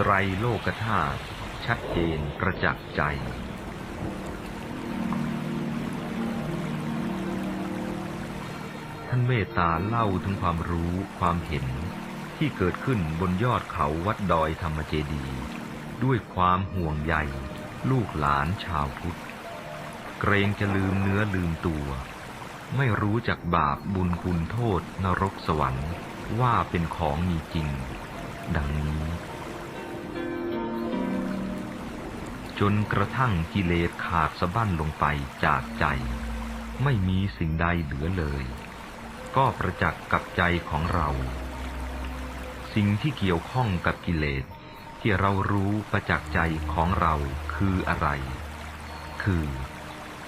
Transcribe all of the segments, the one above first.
ไตรโลกธาตุชัดเจนประจักษ์ใจ ท่านเมตตาเล่าถึงความรู้ความเห็นที่เกิดขึ้นบนยอดเขาวัดดอยธรรมเจดี ด้วยความห่วงใยลูกหลานชาวพุทธ เกรงจะลืมเนื้อลืมตัว ไม่รู้จักบาปบุญคุณโทษนรกสวรรค์ว่าเป็นของมีจริง ดังนี้ จนกระทั่งกิเลสขาดสะบั้นลงไปจากใจ ไม่มีสิ่งใดเหลือเลย ก็ประจักษ์กับใจของเรา สิ่งที่เกี่ยวข้องกับกิเลสที่เรารู้ประจักษ์ใจของเราคืออะไร คือ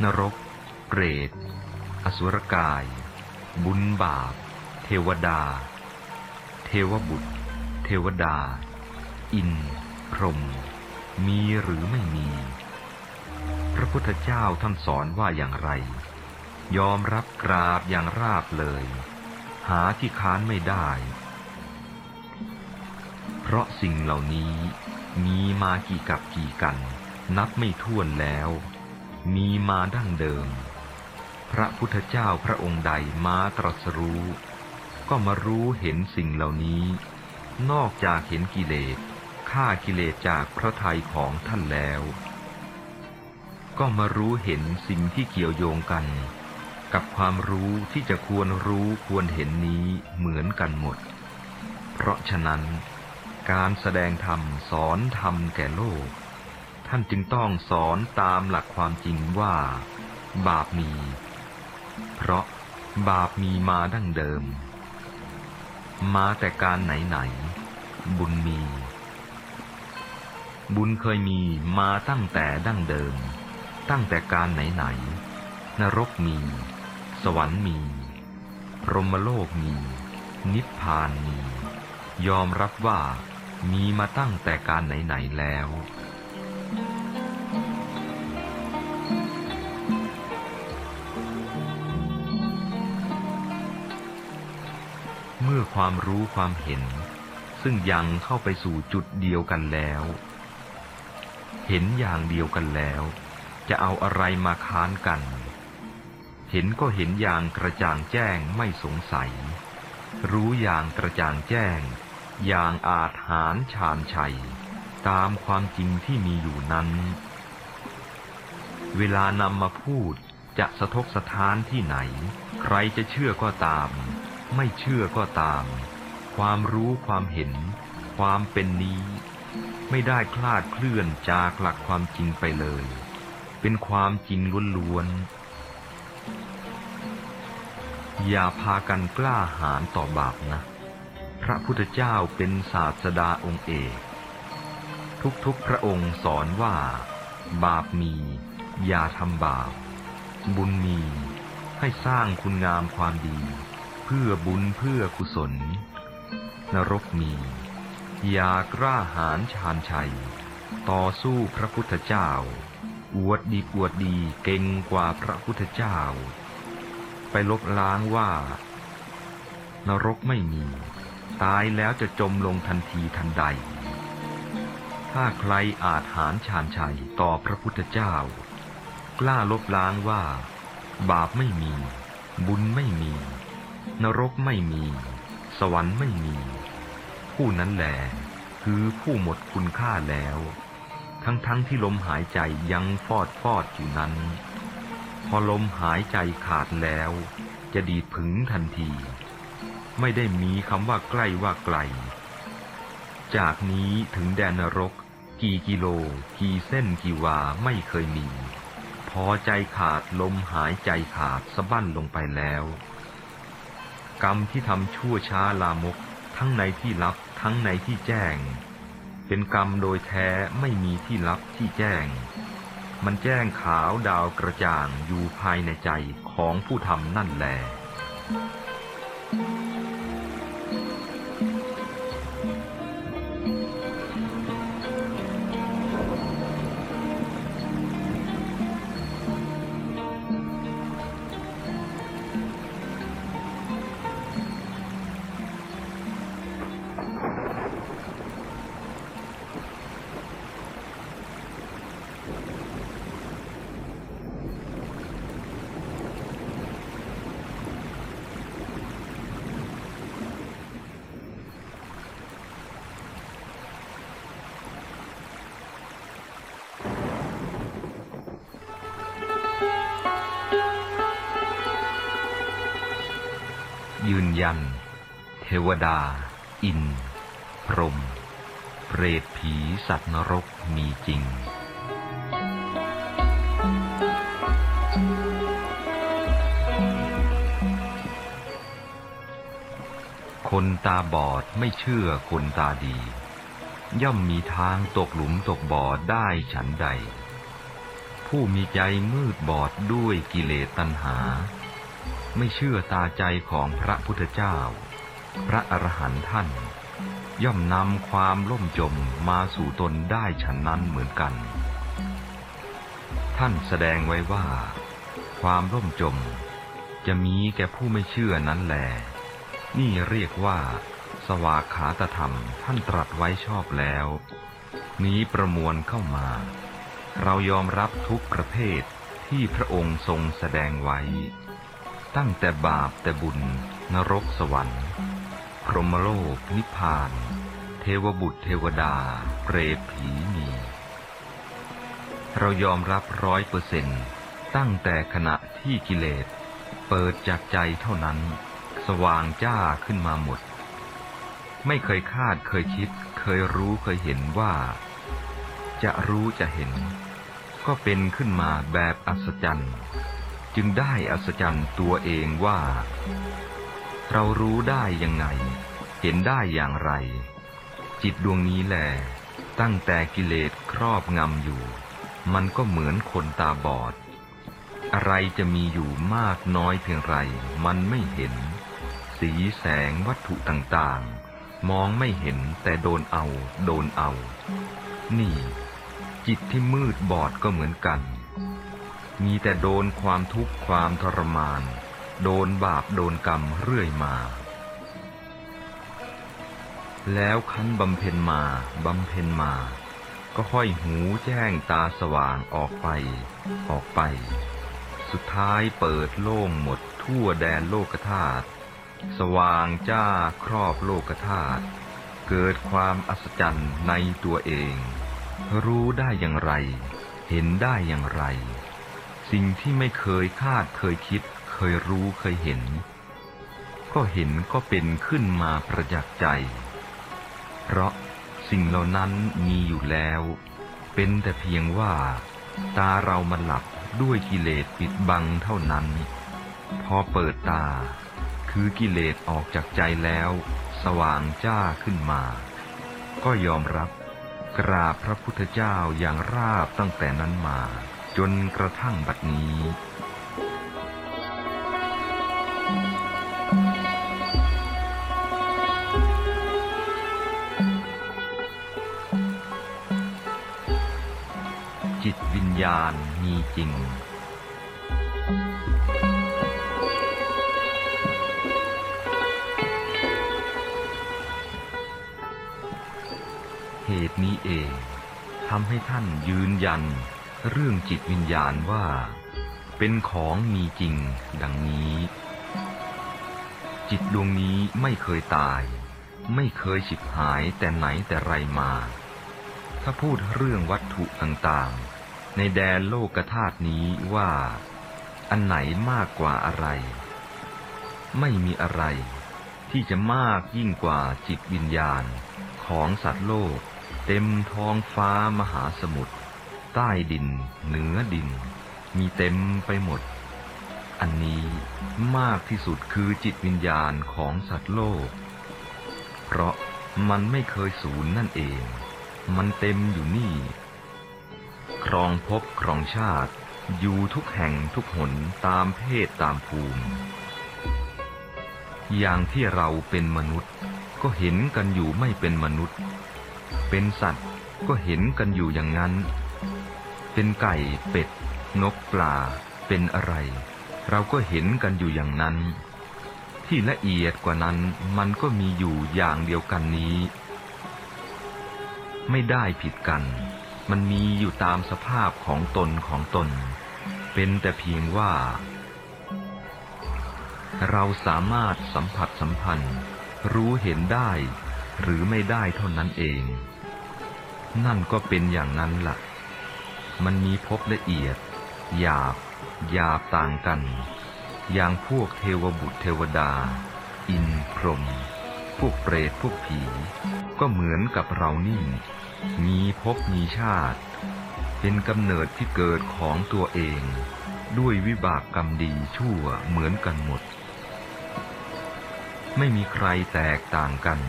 นรก เปรต อสุรกาย บุญบาป เทวดา เทวบุตร เทวดา อินพรหม มีหรือไม่มี พระพุทธเจ้าท่านสอนว่าอย่างไร ยอมรับกราบอย่างราบเลย หาที่ค้านไม่ได้ เพราะสิ่งเหล่านี้มีมากี่กับกี่กัน นับไม่ถ้วนแล้ว มีมาดั้งเดิม พระพุทธเจ้าพระองค์ใดมาตรัสรู้ ก็มารู้เห็นสิ่งเหล่านี้ นอกจากเห็นกิเลส ฆ่ากิเลสจากพระทัยของท่านแล้ว ก็มารู้เห็นสิ่งที่เกี่ยวโยงกัน กับความรู้ที่จะควรรู้ควรเห็นนี้เหมือนกันหมด เพราะฉะนั้น การแสดงธรรมสอนธรรมแก่โลก ท่านจึงต้องสอนตามหลักความจริงว่า บาปมี เพราะบาปมีมาดั้งเดิม มาแต่การไหนไหน บุญมี บุญเคยมีมาตั้งแต่ดั้งเดิม ตั้งแต่การไหนไหนๆนรกมี สวรรค์มีพรหมโลกมี นิพพานมี ยอมรับว่ามีมาตั้งแต่การไหนไหนๆแล้วเมื่อความรู้ความเห็น ซึ่งยังเข้าไปสู่จุดเดียวกันแล้ว เห็นอย่างเดียวกันแล้ว จะเอาอะไรมาค้านกัน เห็นก็เห็นอย่างกระจ่างแจ้งไม่สงสัย รู้อย่างกระจ่างแจ้ง อย่างอาจหารชาญชัย ตามความจริงที่มีอยู่นั้น เวลานำมาพูดจะสะทกสะท้านที่ไหน ใครจะเชื่อก็ตาม ไม่เชื่อก็ตาม ความรู้ความเห็น ความเป็นนี้ ไม่ได้คลาดเคลื่อนจากหลักความจริงไปเลย เป็นความจริงล้วนๆ อย่าพากันกล้าหาญต่อบาปนะ พระพุทธเจ้าเป็นศาสดาองค์เอก ทุกๆพระองค์สอนว่า บาปมี อย่าทำบาป บุญมี ให้สร้างคุณงามความดี เพื่อบุญเพื่อกุศล นรกมี อย่ากล้าหาญชาญชัย ต่อสู้พระพุทธเจ้า อวดดีอวดดีเก่งกว่าพระพุทธเจ้า ไปลบล้างว่า นรกไม่มี ตายแล้วจะจมลงทันทีทันใด ถ้าใครอาจหารชาญชัยต่อพระพุทธเจ้า กล้าลบล้างว่า บาปไม่มี บุญไม่มี นรกไม่มี สวรรค์ไม่มี ผู้นั้นแหลคือผู้หมดคุณค่าแล้ว ทั้งๆทที่ลมหายใจยังฟอดฟอดอยู่นั้น พอลมหายใจขาดแล้ว จะดีผึงทันที ไม่ได้มีคำว่าใกล้ว่าไกล จากนี้ถึงแดนนรก กี่กิโล กี่เส้นกี่วาไม่เคยมี พอใจขาดลมหายใจขาดสะบั้นลงไปแล้ว กรรมที่ทำชั่วช้าลามกทั้งในที่ลับ ทั้งในที่แจ้ง เป็นกรรมโดยแท้ไม่มีที่ลับที่แจ้ง มันแจ้งขาวดาวกระจ่างอยู่ภายในใจของผู้ทำนั่นแหละ วดา อิน พรหมเปรตผีสัตว์นรกมีจริง คนตาบอดไม่เชื่อคนตาดี ย่อมมีทางตกหลุมตกบ่อได้ฉันใด ผู้มีใจมืดบอดด้วยกิเลสตัณหา ไม่เชื่อตาใจของพระพุทธเจ้า พระอรหันต์ท่าน ย่อมนำความล่มจมมาสู่ตนได้ฉันนั้นเหมือนกัน ท่านแสดงไว้ว่า ความล่มจม จะมีแก่ผู้ไม่เชื่อนั้นแล นี่เรียกว่า สวากขาตธรรมท่านตรัสไว้ชอบแล้ว นี้ประมวลเข้ามา เรายอมรับทุกประเภทที่พระองค์ทรงแสดงไว้ ตั้งแต่บาปแต่บุญนรกสวรรค์ พรหมโลกนิพพาน เทวบุตรเทวดา เปรตผีมี เรายอมรับร้อยเปอร์เซนต์ตั้งแต่ขณะที่กิเลส เปิดจากใจเท่านั้น สว่างจ้าขึ้นมาหมด ไม่เคยคาดเคยคิด เคยรู้เคยเห็นว่า จะรู้จะเห็น ก็เป็นขึ้นมาแบบอัศจรรย์ จึงได้อัศจรรย์ตัวเองว่า เรารู้ได้ยังไง เห็นได้อย่างไร จิตดวงนี้แหลตั้งแต่กิเลสครอบงำอยู่ มันก็เหมือนคนตาบอด อะไรจะมีอยู่มากน้อยเพียงไร มันไม่เห็น สีแสงวัตถุต่างๆ มองไม่เห็นแต่โดนเอา โดนเอา นี่ จิตที่มืดบอดก็เหมือนกัน มีแต่โดนความทุกข์ความทรมาน โดนบาปโดนกรรมเรื่อยมา แล้วคันบำเพ็ญมาบำเพ็ญมา ก็ค่อยหูแจ้งตาสว่างออกไป ออกไป สุดท้ายเปิดโล่งหมดทั่วแดนโลกธาตุสว่างจ้าครอบโลกธาตุเกิดความอัศจรรย์ในตัวเอง รู้ได้อย่างไร เห็นได้อย่างไร สิ่งที่ไม่เคยคาดเคยคิด ยรู้เคยเห็น ก็เห็นก็เป็นขึ้นมาประจักษ์ใจ เพราะสิ่งเหล่านั้นมีอยู่แล้ว เป็นแต่เพียงว่า ตาเรามันหลับด้วยกิเลสปิดบังเท่านั้น พอเปิดตา คือกิเลสออกจากใจแล้ว สว่างจ้าขึ้นมา ก็ยอมรับกราบพระพุทธเจ้าอย่างราบตั้งแต่นั้นมา จนกระทั่งบัดนี้ จิตวิญญาณมีจริง เหตุนี้เองทำให้ท่านยืนยัน เรื่องจิตวิญญาณว่า เป็นของมีจริงดังนี้ จิตดวงนี้ไม่เคยตาย ไม่เคยฉิบหายแต่ไหนแต่ไรมา ถ้าพูดเรื่องวัตถุต่างๆ ในแดนโลกธาตุนี้ว่า อันไหนมากกว่าอะไร ไม่มีอะไร ที่จะมากยิ่งกว่าจิตวิญญาณ ของสัตว์โลก เต็มท้องฟ้ามหาสมุทรใต้ดิน เหนือดิน มีเต็มไปหมด อันนี้มากที่สุดคือจิตวิญญาณของสัตว์โลก เพราะมันไม่เคยสูญนั่นเอง มันเต็มอยู่นี่ ครองภพครองชาติ อยู่ทุกแห่งทุกหนตามเพศตามภูมิ อย่างที่เราเป็นมนุษย์ก็เห็นกันอยู่ไม่เป็นมนุษย์ เป็นสัตว์ก็เห็นกันอยู่อย่างนั้น เป็นไก่เป็ด นกปลา เป็นอะไร เราก็เห็นกันอยู่อย่างนั้น ที่ละเอียดกว่านั้นมันก็มีอยู่อย่างเดียวกันนี้ ไม่ได้ผิดกัน มันมีอยู่ตามสภาพของตนของตน เป็นแต่เพียงว่า เราสามารถสัมผัสสัมพันธ์ รู้เห็นได้หรือไม่ได้เท่านั้นเอง นั่นก็เป็นอย่างนั้นละ่ะ มันมีพบละเอียด หยาบหยาบต่างกัน อย่างพวกเทวบุตรเทวดา อินพรหมพวกเปรตพวกผี ก็เหมือนกับเรานี่ มีภพมีชาติ เป็นกำเนิดที่เกิดของตัวเอง ด้วยวิบากกรรมดีชั่วเหมือนกันหมด ไม่มีใครแตกต่างกัน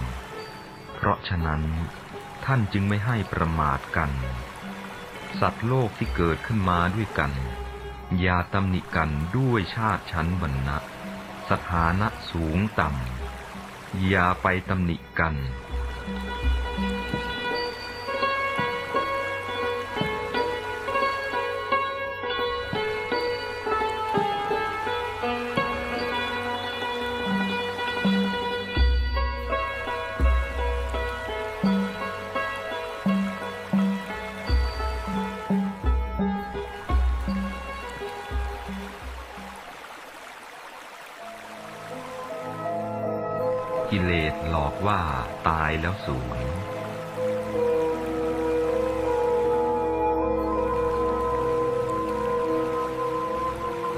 เพราะฉะนั้นท่านจึงไม่ให้ประมาทกัน สัตว์โลกที่เกิดขึ้นมาด้วยกัน อย่าตำหนิกันด้วยชาติชั้นวรรณะ สถานะสูงต่ำอย่าไปตำหนิกัน แล้วสูญ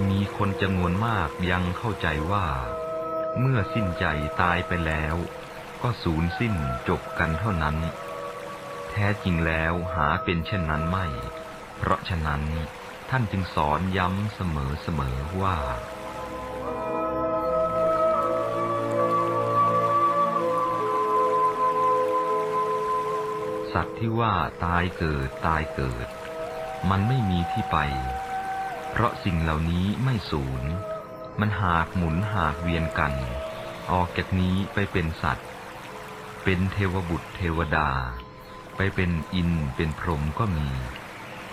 มีคนจำนวนมากยังเข้าใจว่า เมื่อสิ้นใจตายไปแล้ว ก็สูญสิ้นจบกันเท่านั้น แท้จริงแล้วหาเป็นเช่นนั้นไม่ เพราะฉะนั้นท่านจึงสอนย้ำเสมอๆว่า สัตว์ที่ว่าตายเกิดตายเกิด มันไม่มีที่ไป เพราะสิ่งเหล่านี้ไม่สูญ มันหากหมุนหากเวียนกัน ออกจากนี้ไปเป็นสัตว์ เป็นเทวบุตรเทวดา ไปเป็นอินเป็นพรหมก็มี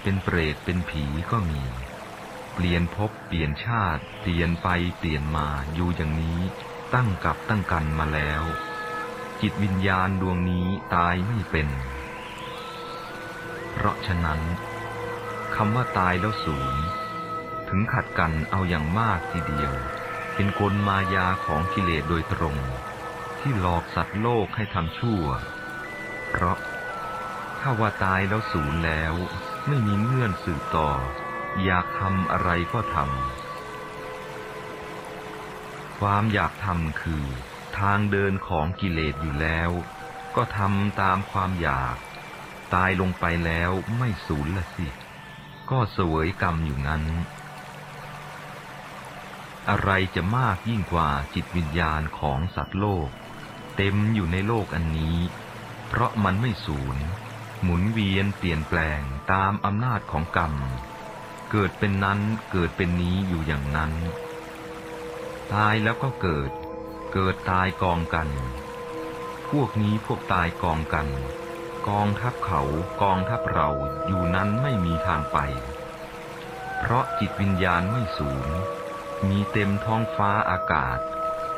เป็นเปรตเป็นผีก็มี เปลี่ยนภพเปลี่ยนชาติเปลี่ยนไปเปลี่ยนมาอยู่อย่างนี้ตั้งกับตั้งกันมาแล้วจิตวิญญาณดวงนี้ตายไม่เป็น เพราะฉะนั้นคำว่าตายแล้วสูญถึงขัดกันเอาอย่างมากทีเดียว เป็นกลมายาของกิเลสโดยตรง ที่หลอกสัตว์โลกให้ทำชั่ว เพราะถ้าว่าตายแล้วสูญแล้ว ไม่มีเงื่อนสืบต่อ อยากทำอะไรก็ทำความอยากทำคือ ทางเดินของกิเลสอยู่แล้ว ก็ทำตามความอยาก ตายลงไปแล้วไม่สูญละสิ ก็เสวยกรรมอยู่นั้น อะไรจะมากยิ่งกว่าจิตวิญญาณของสัตว์โลก เต็มอยู่ในโลกอันนี้ เพราะมันไม่สูญ หมุนเวียนเปลี่ยนแปลงตามอำนาจของกรรม เกิดเป็นนั้นเกิดเป็นนี้อยู่อย่างนั้น ตายแล้วก็เกิด เกิดตายกองกัน พวกนี้พวกตายกองกัน กองทัพเขากองทัพเราอยู่นั้นไม่มีทางไป เพราะจิตวิญญาณไม่สูญ มีเต็มท้องฟ้าอากาศ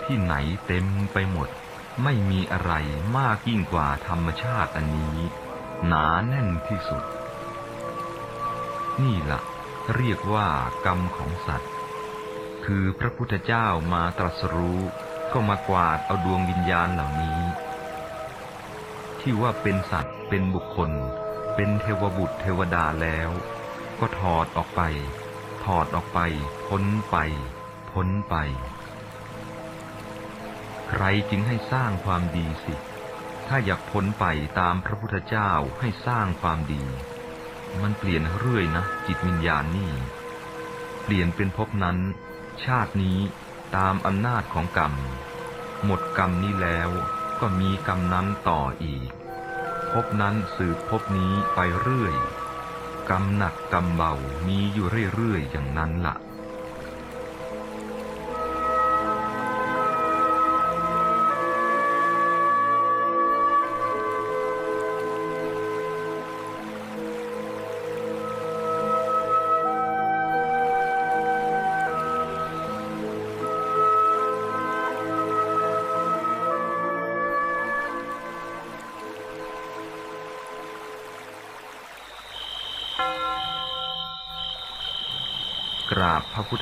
ที่ไหนเต็มไปหมด ไม่มีอะไรมากยิ่งกว่าธรรมชาติอันนี้ หนาแน่นที่สุด นี่ละ่ะ เรียกว่ากรรมของสัตว์ คือพระพุทธเจ้ามาตรัสรู้ก็มากวาดเอาดวงวิญญาณเหล่านี้ ที่ว่าเป็นสัตว์ เป็นบุคคล เป็นเทวบุตรเทวดาแล้ว ก็ถอดออกไป ถอดออกไป พ้นไป พ้นไป ใครจึงให้สร้างความดีสิ ถ้าอยากพ้นไปตามพระพุทธเจ้าให้สร้างความดี มันเปลี่ยนเรื่อยนะ จิตวิญญาณนี่ เปลี่ยนเป็นภพนั้น ชาตินี้ตามอำนาจของกรรม หมดกรรมนี้แล้ว ก็มีกรรมนั้นต่ออีก พบนั้นสืบพบนี้ไปเรื่อย กรรมหนักกรรมเบามีอยู่เรื่อยๆอย่างนั้นละ่ะ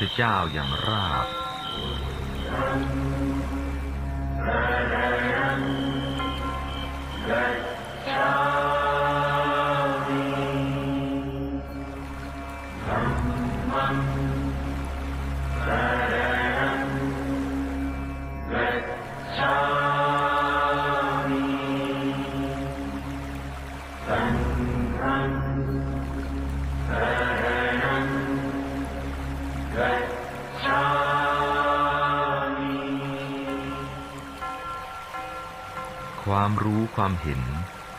ธเจ้าอย่างร่า รู้ความเห็น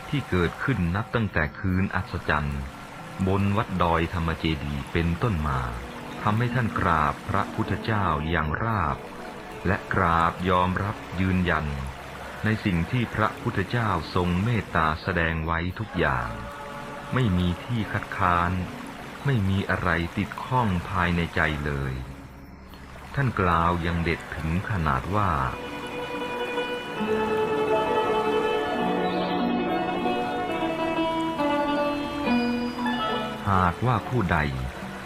ที่เกิดขึ้นนับตั้งแต่คืนอัศจรรย์ บนวัดดอยธรรมเจดีเป็นต้นมาทำให้ท่านกราบพระพุทธเจ้าอย่างราบ และกราบยอมรับยืนยัน ในสิ่งที่พระพุทธเจ้าทรงเมตตาแสดงไว้ทุกอย่าง ไม่มีที่คัดค้าน ไม่มีอะไรติดข้องภายในใจเลย ท่านกล่าวยังเด็ดถึงขนาดว่าากว่าผู้ใด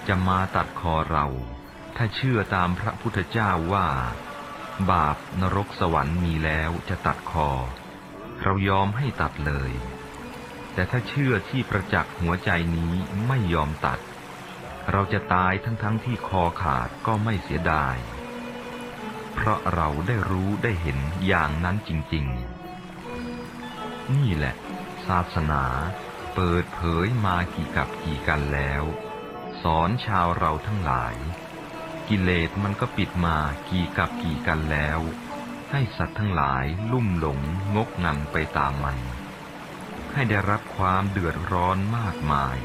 จะมาตัดคอเรา ถ้าเชื่อตามพระพุทธเจ้าว่า บาปนรกสวรรค์มีแล้วจะตัดคอ เรายอมให้ตัดเลย แต่ถ้าเชื่อที่ประจักษ์หัวใจนี้ไม่ยอมตัด เราจะตายทั้งๆทที่คอขาดก็ไม่เสียดาย เพราะเราได้รู้ได้เห็นอย่างนั้นจริง ๆ นี่แหละ ศาสนา เปิดเผยมากี่กับกี่กันแล้ว สอนชาวเราทั้งหลาย กิเลสมันก็ปิดมากี่กับกี่กันแล้ว ให้สัตว์ทั้งหลายลุ่มหลงงกงันไปตามมัน ให้ได้รับความเดือดร้อนมากมาย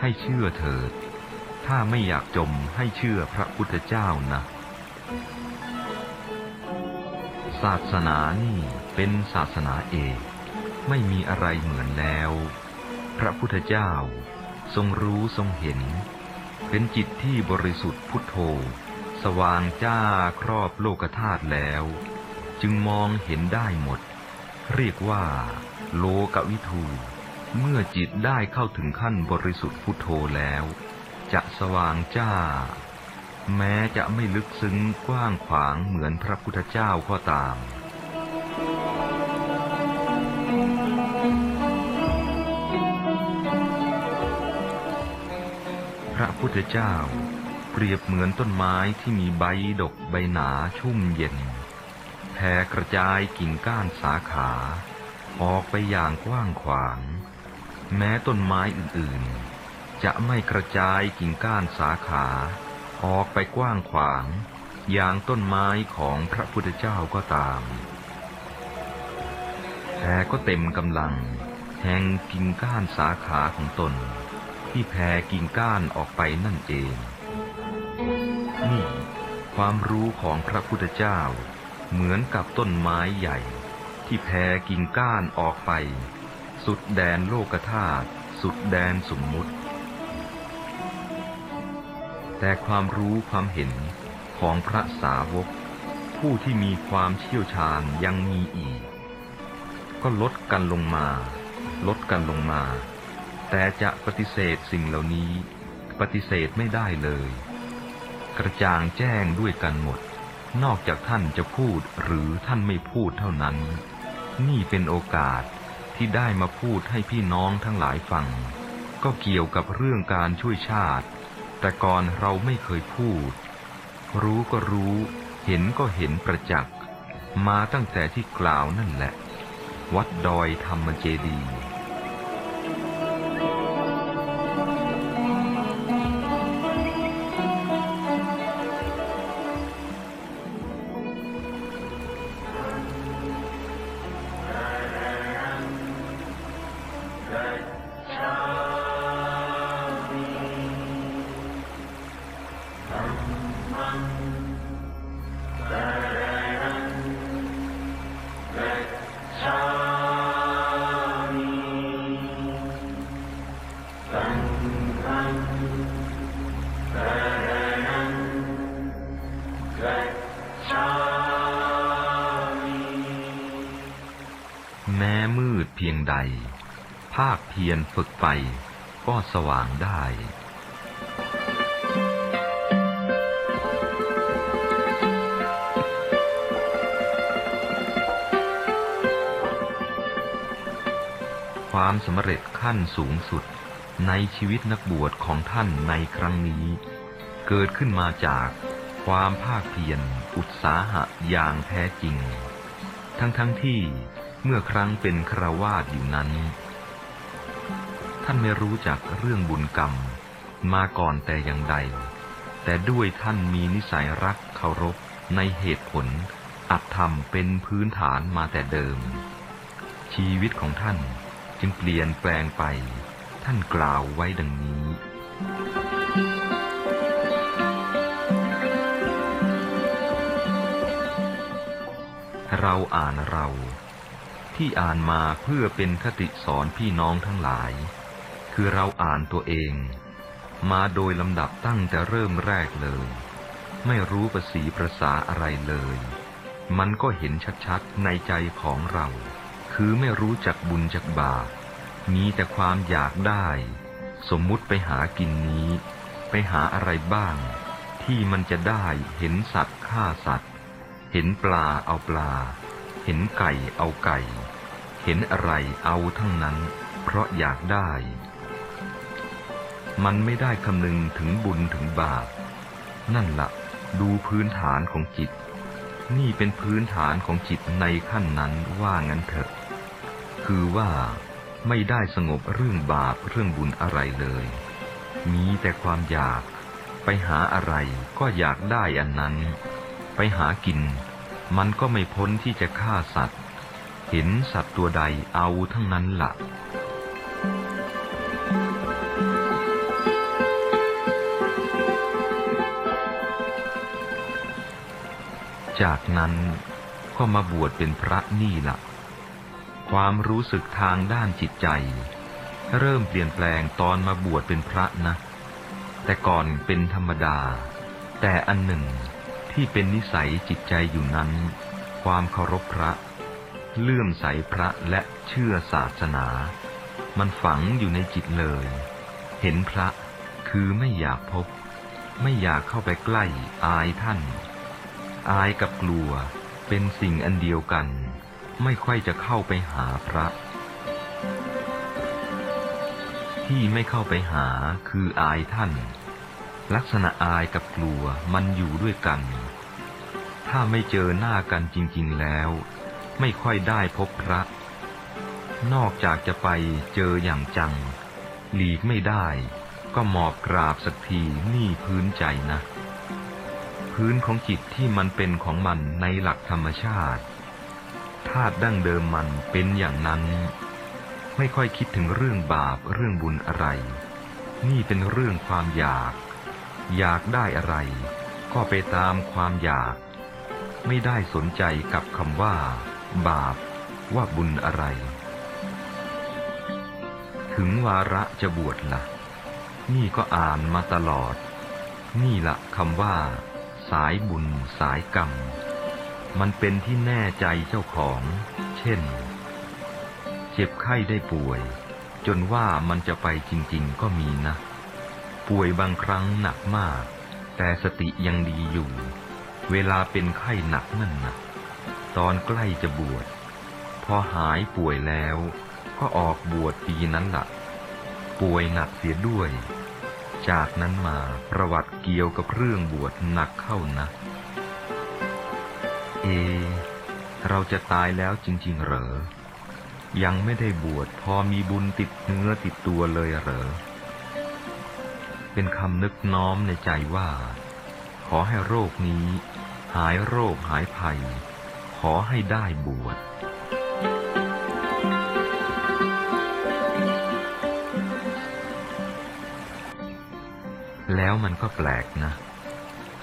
ให้เชื่อเถิด ถ้าไม่อยากจมให้เชื่อพระพุทธเจ้านะศาสนานี่เป็นศาสนาเอกไม่มีอะไรเหมือนแล้ว พระพุทธเจ้า ทรงรู้ทรงเห็น เป็นจิตที่บริสุทธิ์พุทโธ สว่างจ้าครอบโลกธาตุแล้ว จึงมองเห็นได้หมด เรียกว่า โลกวิทูเมื่อจิตได้เข้าถึงขั้นบริสุทธิ์พุทโธแล้ว จะสว่างจ้า แม้จะไม่ลึกซึ้งกว้างขวางเหมือนพระพุทธเจ้าก็ตาม ระพุทธเจ้า เปรียบเหมือนต้นไม้ที่มีใบดกใบหนาชุ่มเย็นแผ่กระจายกิ่งก้านสาขา ออกไปอย่างกว้างขวาง แม้ต้นไม้อื่นๆ จะไม่กระจายกิ่งก้านสาขา ออกไปกว้างขวาง อย่างต้นไม้ของพระพุทธเจ้าก็ตามแต่ก็เต็มกำลัง แห่งกิ่งก้านสาขาของตน ที่แผ่กิ่งก้านออกไปนั่นเอง นี่ความรู้ของพระพุทธเจ้า เหมือนกับต้นไม้ใหญ่ ที่แผ่กิ่งก้านออกไป สุดแดนโลกธาตุสุดแดนสมมุติ แต่ความรู้ความเห็นของพระสาวก ผู้ที่มีความเชี่ยวชาญยังมีอีก ก็ลดกันลงมา ลดกันลงมา แต่จะปฏิเสธสิ่งเหล่านี้ ปฏิเสธไม่ได้เลย กระจ่างแจ้งด้วยกันหมด นอกจากท่านจะพูดหรือท่านไม่พูดเท่านั้น นี่เป็นโอกาสที่ได้มาพูดให้พี่น้องทั้งหลายฟัง ก็เกี่ยวกับเรื่องการช่วยชาติ แต่ก่อนเราไม่เคยพูด รู้ก็รู้ เห็นก็เห็นประจักษ์ มาตั้งแต่ที่กล่าวนั่นแหละ วัดดอยธรรมเจดีย์ แม้มืดเพียงใด ภาคเพียรฝึกไปก็สว่างได้ ความสำเร็จขั้นสูงสุดในชีวิตนักบวชของท่านในครั้งนี้ เกิดขึ้นมาจากความภาคเพียรอุตสาหะอย่างแท้จริง ทั้งๆทที่เมื่อครั้งเป็นคราวาสอยู่นั้น ท่านไม่รู้จักเรื่องบุญกรรมมาก่อนแต่อย่างใด แต่ด้วยท่านมีนิสัยรักเคารพในเหตุผล อัตธรรมเป็นพื้นฐานมาแต่เดิม ชีวิตของท่าน จึงเปลี่ยนแปลงไป ท่านกล่าวไว้ดังนี้ เราอ่านเรา ที่อ่านมาเพื่อเป็นคติสอนพี่น้องทั้งหลาย คือเราอ่านตัวเอง มาโดยลำดับตั้งแต่เริ่มแรกเลย ไม่รู้ประสีประสาอะไรเลย มันก็เห็นชัดๆในใจของเรา คือไม่รู้จักบุญจักบาป มีแต่ความอยากได้ สมมุติไปหากินนี้ ไปหาอะไรบ้าง ที่มันจะได้เห็นสัตว์ฆ่าสัตว์ เห็นปลาเอาปลา เห็นไก่เอาไก่ เห็นอะไรเอาทั้งนั้น เพราะอยากได้ มันไม่ได้คำนึงถึงบุญถึงบาป นั่นละดูพื้นฐานของจิตนี่เป็นพื้นฐานของจิตในขั้นนั้นว่างั้นเถอะ คือว่าไม่ได้สงบเรื่องบาปเรื่องบุญอะไรเลย มีแต่ความอยากไปหาอะไรก็อยากได้อันนั้น ไปหากิน มันก็ไม่พ้นที่จะฆ่าสัตว์ เห็นสัตว์ตัวใดเอาทั้งนั้นละ่ะจากนั้นก็มาบวชเป็นพระนี่ละ่ะ ความรู้สึกทางด้านจิตใจ เริ่มเปลี่ยนแปลงตอนมาบวชเป็นพระนะ แต่ก่อนเป็นธรรมดา แต่อันหนึ่งที่เป็นนิสัยจิตใจอยู่นั้น ความเคารพพระ เลื่อมใสพระและเชื่อศาสนา มันฝังอยู่ในจิตเลย เห็นพระคือไม่อยากพบ ไม่อยากเข้าไปใกล้อายท่าน อายกับกลัวเป็นสิ่งอันเดียวกัน ไม่ค่อยจะเข้าไปหาพระ ที่ไม่เข้าไปหาคืออายท่าน ลักษณะอายกับกลัวมันอยู่ด้วยกัน ถ้าไม่เจอหน้ากันจริง ๆแล้ว ไม่ค่อยได้พบพระ นอกจากจะไปเจออย่างจัง หลีกไม่ได้ก็หมอบกราบสักทีนี่พื้นใจนะ พื้นของจิตที่มันเป็นของมันในหลักธรรมชาติ ธาตุดั้งเดิมมันเป็นอย่างนั้น ไม่ค่อยคิดถึงเรื่องบาปเรื่องบุญอะไร นี่เป็นเรื่องความอยาก อยากได้อะไร ก็ไปตามความอยาก ไม่ได้สนใจกับคำว่า บาป ว่าบุญอะไร ถึงวาระจะบวชละ่ะ นี่ก็อ่านมาตลอด นี่ละคำว่า สายบุญสายกรรม มันเป็นที่แน่ใจเจ้าของ เช่น เจ็บไข้ได้ป่วย จนว่ามันจะไปจริง ๆ ก็มีนะ ป่วยบางครั้งหนักมาก แต่สติยังดีอยู่ เวลาเป็นไข้หนักนั่นนะตอนใกล้จะบวช พอหายป่วยแล้ว ก็ออกบวชปีนั้นละ่ะ ป่วยหนักเสียด้วย จากนั้นมาประวัติเกี่ยวกับเรื่องบวชหนักเข้านะ เอ เราจะตายแล้วจริง ๆ เหรอ ยังไม่ได้บวชพอมีบุญติดเนื้อติดตัวเลยเหรอ เป็นคำนึกน้อมในใจว่า ขอให้โรคนี้ หายโรคหายภัย ขอให้ได้บวชแล้วมันก็แปลกนะ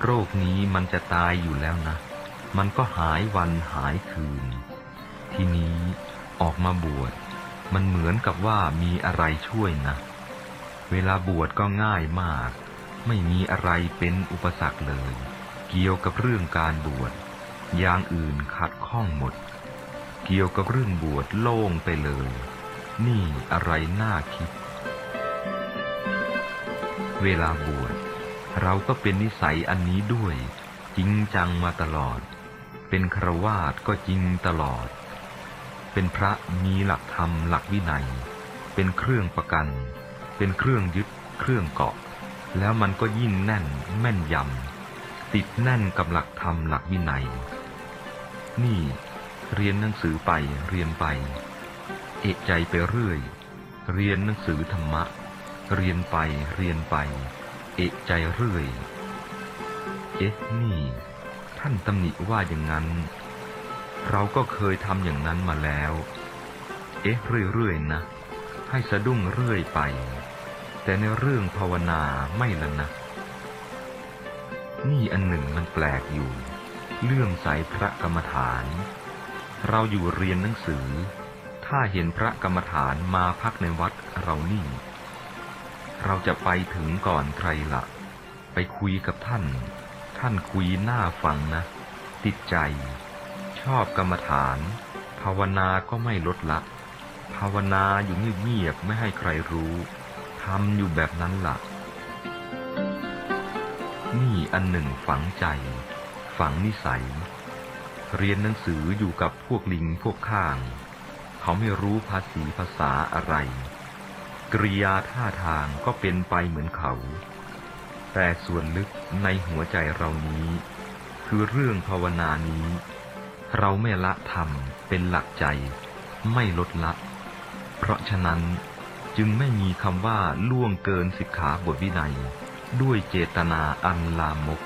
โรคนี้มันจะตายอยู่แล้วนะ มันก็หายวันหายคืน ทีนี้ออกมาบวช มันเหมือนกับว่ามีอะไรช่วยนะ เวลาบวชก็ง่ายมาก ไม่มีอะไรเป็นอุปสรรคเลย เกี่ยวกับเรื่องการบวช อย่างอื่นขัดข้องหมด เกี่ยวกับเรื่องบวชโล่งไปเลย นี่อะไรน่าคิด เวลาบวชเราก็เป็นนิสัยอันนี้ด้วย จริงจังมาตลอด เป็นครวาสก็จริงตลอด เป็นพระมีหลักธรรมหลักวินัย เป็นเครื่องประกัน เป็นเครื่องยึดเครื่องเกาะ แล้วมันก็ยิ่งแน่นแม่นยำติดแน่นกับหลักธรรมหลักวินัย นี่เรียนหนังสือไปเรียนไป เอกใจไปเรื่อย เรียนหนังสือธรรมะ เรียนไปเรียนไป เอกใจเรื่อย เอ๊ะนี่ ท่านตำหนิว่าอย่างนั้น เราก็เคยทำอย่างนั้นมาแล้ว เอ๊ะเรื่อยๆนะ ให้สะดุ้งเรื่อยไป แต่ในเรื่องภาวนาไม่ละนะ นี่อันหนึ่งมันแปลกอยู่เรื่องสายพระกรรมฐาน เราอยู่เรียนหนังสือ ถ้าเห็นพระกรรมฐานมาพักในวัดเรานี่ เราจะไปถึงก่อนใครละ่ะ ไปคุยกับท่าน ท่านคุยหน้าฟังนะ ติดใจ ชอบกรรมฐาน ภาวนาก็ไม่ลดละ ภาวนาอยู่เงียบๆไม่ให้ใครรู้ทำอยู่แบบนั้นละ่ะ นี่อันหนึ่งฝังใจ ฝังนิสัย เรียนหนังสืออยู่กับพวกลิงพวกข้าง เขาไม่รู้ภาษีภาษาอะไร กริยาท่าทางก็เป็นไปเหมือนเขา แต่ส่วนลึกในหัวใจเรานี้ คือเรื่องภาวนานี้ เราไม่ละธรรมเป็นหลักใจ ไม่ลดละ เพราะฉะนั้นจึงไม่มีคำว่าล่วงเกินสิกขาบทวินัย ด้วยเจตนาอันลามก